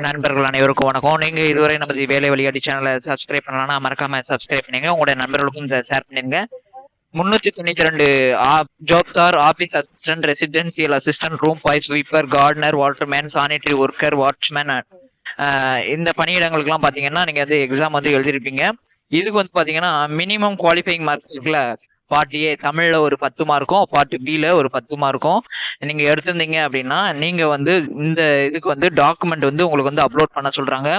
நண்பர்கள் அனைவருக்கும் வணக்கம். நீங்க இதுவரை நமது வேலை வழிகாட்டி சேனலை சப்ஸ்கிரைப் பண்ணலாம்னா மறக்காம சப்ஸ்கிரைப் பண்ணுங்க. உங்களுடைய நண்பர்களுக்கும் ஷேர் பண்ணிருங்க. முன்னூத்தி தொண்ணூத்தி ரெண்டு ஜாப்தார் office assistant residential assistant room boy sweeper gardener waterman sanitary worker watchman இந்த பணியிடங்களுக்குலாம் பாத்தீங்கன்னா நீங்க வந்து எக்ஸாம் வந்து எழுதியிருப்பீங்க இதுக்கு வந்து பாத்தீங்கன்னா மினிமம் குவாலிஃபைங் மார்க் இருக்குல்ல பார்ட் ஏ தமிழ்ல ஒரு பத்து மார்க்கும் பார்ட் பில ஒரு பத்து மார்க்கும் நீங்க எடுத்திருந்தீங்க அப்படின்னா நீங்க வந்து இந்த இதுக்கு வந்து டாக்குமெண்ட் வந்து உங்களுக்கு வந்து அப்லோட் பண்ண சொல்றாங்க.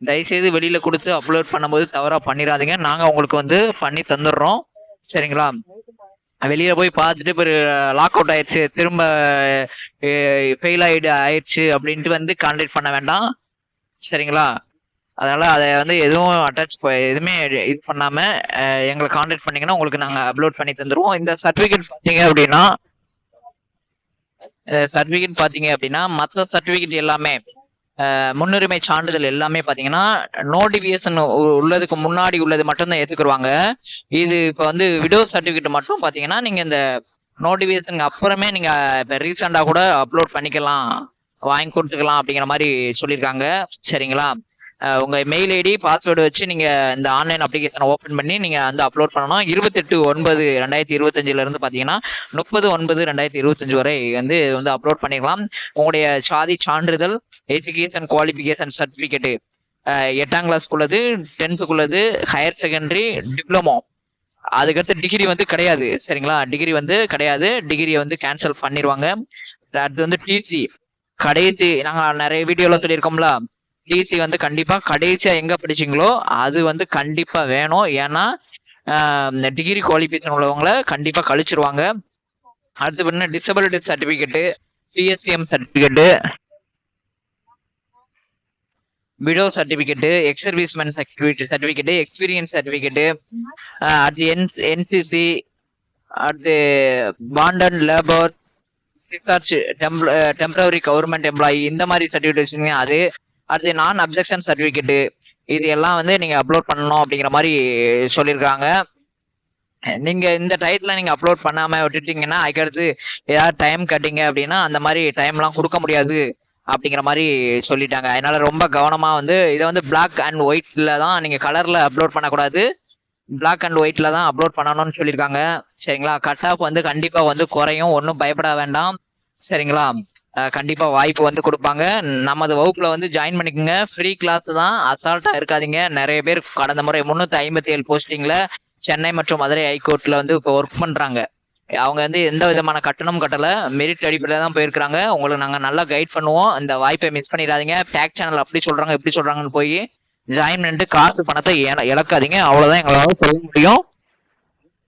தயவுசெய்து வெளியில கொடுத்து அப்லோட் பண்ணும்போது தவறா பண்ணிடாதீங்க நாங்க உங்களுக்கு வந்து பண்ணி தந்துடுறோம். சரிங்களா? வெளியில போய் பார்த்துட்டு இப்போ லாக் அவுட் ஆயிடுச்சு. திரும்ப ஃபெயில் ஆயிடு ஆயிடுச்சு அப்படின்ட்டு வந்து கான்டாக்ட் பண்ண வேண்டாம். சரிங்களா? அதனால அதை வந்து எதுவும் அட்டாச் எதுவுமே இது பண்ணாம எங்களை கான்டாக்ட் பண்ணீங்கன்னா உங்களுக்கு நாங்க அப்லோட் பண்ணி தந்துருவோம். இந்த சர்டிபிகேட் பாத்தீங்க அப்படின்னா சர்டிபிகேட் பாத்தீங்க அப்படின்னா மற்ற சர்டிபிகேட் எல்லாமே முன்னுரிமை சான்றிதழ் எல்லாமே பாத்தீங்கன்னா நோட்டிபிகேஷன் உள்ளதுக்கு முன்னாடி உள்ளது மட்டும்தான் ஏத்துக்குருவாங்க. இது இப்போ வந்து விடோ சர்டிபிகேட் மட்டும் பாத்தீங்கன்னா நீங்க இந்த நோட்டிபிகேஷனுக்கு அப்புறமே நீங்க இப்போ ரீசெண்டா கூட அப்லோட் பண்ணிக்கலாம் வாங்கி கொடுத்துக்கலாம் அப்படிங்கிற மாதிரி சொல்லியிருக்காங்க சரிங்களா? உங்கள் உங்க மெயில் ஐடி பாஸ்வேர்டு வச்சு நீங்க இந்த ஆன்லைன் அப்ளிகேஷனை ஓபன் பண்ணி நீங்க வந்து அப்லோட் பண்ணணும் இருபத்தெட்டு ஒன்பது ரெண்டாயிரத்தி இருபத்தஞ்சுல இருந்து பாத்தீங்கன்னா முப்பது ஒன்பது ரெண்டாயிரத்தி இருபத்தஞ்சு வரை வந்து வந்து அப்லோட் பண்ணிக்கலாம் உங்களுடைய சாதி சான்றிதழ் எஜுகேஷன் குவாலிஃபிகேஷன் சர்டிஃபிகேட்டு எட்டாம் கிளாஸ்க்குள்ளது டென்த்துக்குள்ளது ஹையர் செகண்டரி டிப்ளமோ அதுக்கடுத்து டிகிரி வந்து கிடையாது சரிங்களா? டிகிரி வந்து கிடையாது. டிகிரியை வந்து கேன்சல் பண்ணிடுவாங்க அடுத்து வந்து டிசி கடைசி நாங்கள் நிறைய வீடியோல சொல்லியிருக்கோம்ல. டிசி வந்து கண்டிப்பா கடைசியா எங்க படிச்சீங்களோ அது வந்து கண்டிப்பா வேணும். ஏன்னா டிகிரி குவாலிஃபிகேஷன் உள்ளவங்கள கண்டிப்பா கழிச்சிருவாங்க. அடுத்து பண்ண disability certificate PSCM certificate widow certificate ex serviceman certificate certificate experience certificate அடுத்து என் என்சிசி அடுத்து bonded labour research temporary government employee இந்த மாதிரி சர்டிஃபிகேட் வச்சுருங்க அது அடுத்து நான் அப்ஜெக்ஷன் சர்டிஃபிகேட்டு இது எல்லாம் வந்து நீங்கள் அப்லோட் பண்ணணும் அப்படிங்கிற மாதிரி சொல்லியிருக்காங்க நீங்கள் இந்த டயத்தில் நீங்கள் அப்லோட் பண்ணாமல் விட்டுட்டீங்கன்னா அதுக்கடுத்து ஏதாவது டைம் கட்டிங்க அப்படின்னா அந்த மாதிரி டைம்லாம் கொடுக்க முடியாது அப்படிங்கிற மாதிரி சொல்லிட்டாங்க. அதனால் ரொம்ப கவனமாக வந்து இதை வந்து பிளாக் அண்ட் ஒயிட்டில் தான் நீங்கள் கலரில் அப்லோட் பண்ணக்கூடாது. பிளாக் அண்ட் ஒயிட்டில் தான் அப்லோட் பண்ணணும்னு சொல்லியிருக்காங்க சரிங்களா? கட் ஆஃப் வந்து கண்டிப்பாக வந்து குறையும். ஒன்றும் பயப்பட வேண்டாம். சரிங்களா? கண்டிப்பாக கண்டிப்பா வாய்ப்பு வந்து கொடுப்பாங்க. நமது வகுப்புல வந்து ஜாயின் பண்ணிக்கோங்க. ஃப்ரீ கிளாஸ் தான். அசால்ட்டா இருக்காதீங்க. நிறைய பேர் கடந்த முறை முன்னூத்தி ஐம்பத்தி ஏழு போஸ்டிங்ல சென்னை மற்றும் மதுரை ஹைகோர்ட்ல வந்து இப்போ ஒர்க் பண்றாங்க. அவங்க வந்து எந்த விதமான கட்டணம் கட்டல. மெரிட் அடிப்படையில் தான் போயிருக்காங்க உங்களுக்கு நாங்க நல்லா கைட் பண்ணுவோம். இந்த வாய்ப்பை மிஸ் பண்ணிடாதீங்க. பேக் சேனல் அப்படி சொல்றாங்க இப்படி சொல்றாங்கன்னு போய் ஜாயின் பண்ணிட்டு காசு பணத்தை இழக்காதீங்க. அவ்வளவுதான் எங்களால சொல்ல முடியும்.